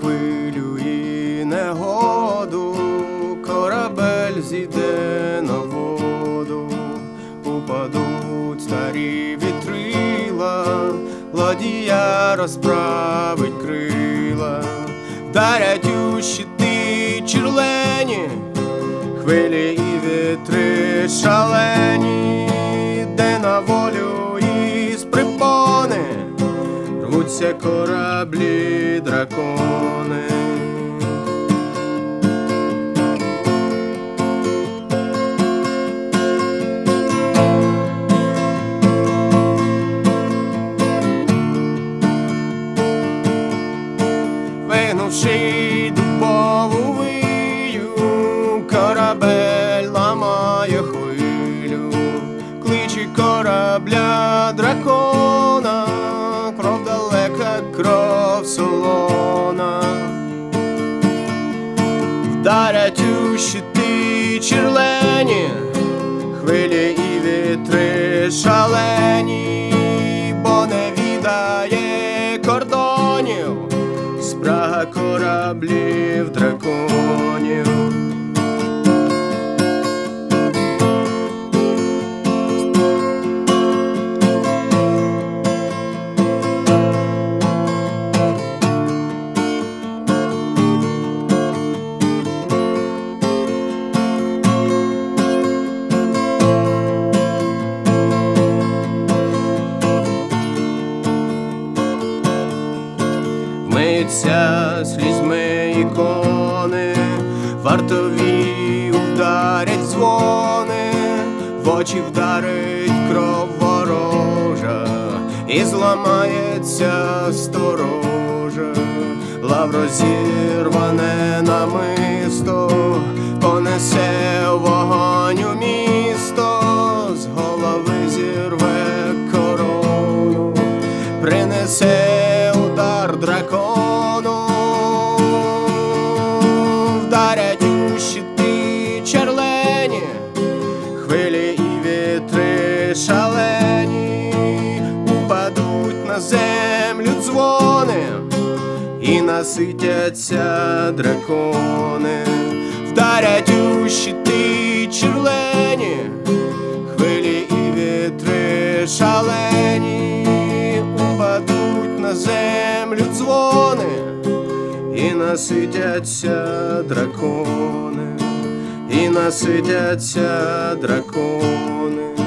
хвилю і негоду, корабель зійде на воду, упадуть старі вітрила, ладія розправить крила, вдарять у щити черлені, хвилі і вітри шалені, рвуться кораблі дракони. Вигнувши дубову вию, корабель ламає хвилю, кличе корабля далека, кров солона, вдарять у щити черлені, хвилі і вітри шалені, бо не відає кордонів спрага кораблів драконів. Миються слізьми ікони, вартові вдарять дзвони, в очі вдарить кров ворожа, і зламається сторожа, лавро зірване намисто, понесе вогонь у місто, з голови зірве корону, принесе шалені, упадуть на землю дзвони і наситяться дракони, вдарять у щити черлені, хвилі і вітри шалені, упадуть на землю дзвони і наситяться дракони, і наситяться дракони.